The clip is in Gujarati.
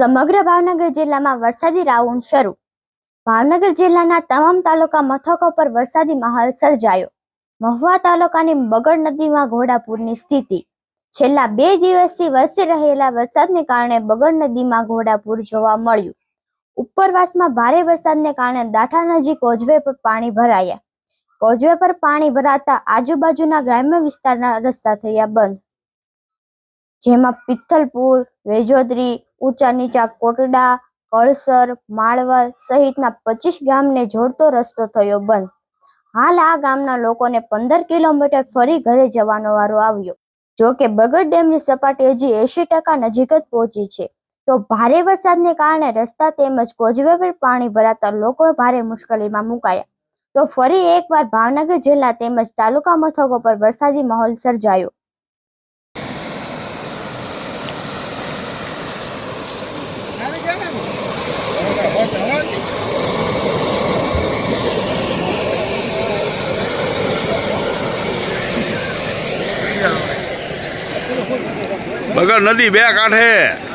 સમગ્ર ભાવનગર જિલ્લામાં વરસાદી રાઉન્ડ શરૂ. ભાવનગર જિલ્લાના તમામ તાલુકા મથકો પર વરસાદી માહોલ સર્જાયો. મહુવા તાલુકાની બગડ નદીમાં ઘોડાપૂરની સ્થિતિ. છેલ્લા બે દિવસથી વરસી રહેલા વરસાદને કારણે બગડ નદીમાં ઘોડાપૂર જોવા મળ્યું. ઉપરવાસમાં ભારે વરસાદને કારણે દાઠા નજીક કોઝવે પર પાણી ભરાયા. કોઝવે પર પાણી ભરાતા આજુબાજુના ગ્રામ્ય વિસ્તારના રસ્તા થયા બંધ. જેમાં પિથલપુર, વેજોદરી ઊંચા નીચા કોટડા, કળસર માળવલ સહિતના પચીસ ગામને જોડતો રસ્તો થયો બંધ. હાલ આ ગામના લોકોને પંદર કિલોમીટર ફરી ઘરે જવાનો વારો આવ્યો. જો કે બગડ ડેમની સપાટી હજી એંશી ટકા નજીક જ પહોંચી છે. તો ભારે વરસાદને કારણે રસ્તા તેમજ કોઝવે પાણી ભરાતા લોકો ભારે મુશ્કેલીમાં મુકાયા. તો ફરી એકવાર ભાવનગર જિલ્લા તેમજ તાલુકા મથકો પર વરસાદી માહોલ સર્જાયો. બગર નદી બે કાંઠે.